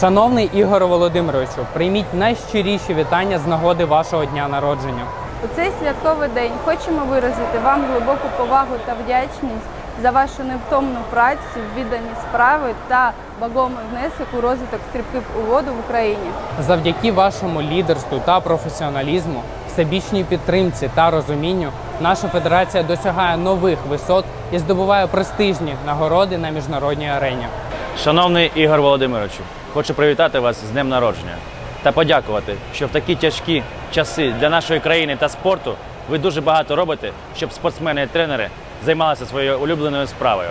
Шановний Ігор Володимировичу, прийміть найщиріші вітання з нагоди вашого дня народження. У цей святковий день хочемо виразити вам глибоку повагу та вдячність за вашу невтомну працю, віддані справи та вагомий внесок у розвиток стрибків у воду в Україні. Завдяки вашому лідерству та професіоналізму, всебічній підтримці та розумінню, наша федерація досягає нових висот і здобуває престижні нагороди на міжнародній арені. Шановний Ігор Володимировичу, хочу привітати вас з днем народження та подякувати, що в такі тяжкі часи для нашої країни та спорту ви дуже багато робите, щоб спортсмени і тренери займалися своєю улюбленою справою.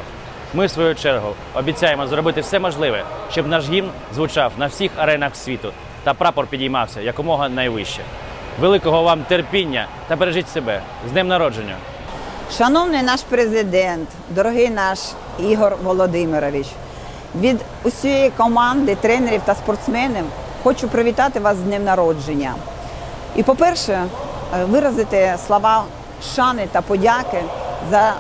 Ми, в свою чергу, обіцяємо зробити все можливе, щоб наш гімн звучав на всіх аренах світу та прапор підіймався якомога найвище. Великого вам терпіння та бережіть себе з днем народження! Шановний наш президент, дорогий наш Ігор Володимирович, від усієї команди тренерів та спортсменів хочу привітати вас з днем народження. І, по-перше, е, виразити слова шани та подяки за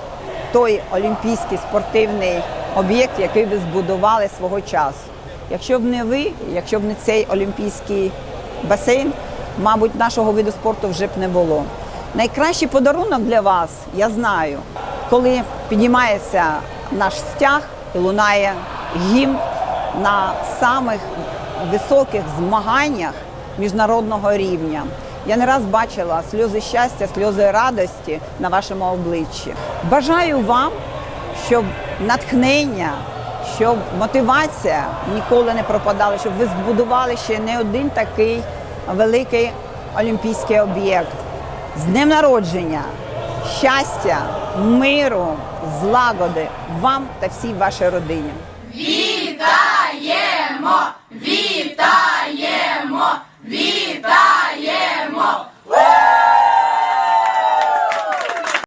той олімпійський спортивний об'єкт, який ви збудували свого часу. Якщо б не ви, якщо б не цей олімпійський басейн, мабуть, нашого виду спорту вже б не було. Найкращий подарунок для вас, я знаю, коли піднімається наш стяг і лунає гімн на самих високих змаганнях міжнародного рівня. Я не раз бачила сльози щастя, сльози радості на вашому обличчі. Бажаю вам, щоб натхнення, щоб мотивація ніколи не пропадала, щоб ви збудували ще не один такий великий олімпійський об'єкт. З днем народження, щастя, миру, злагоди вам та всій вашій родині. Вітаємо!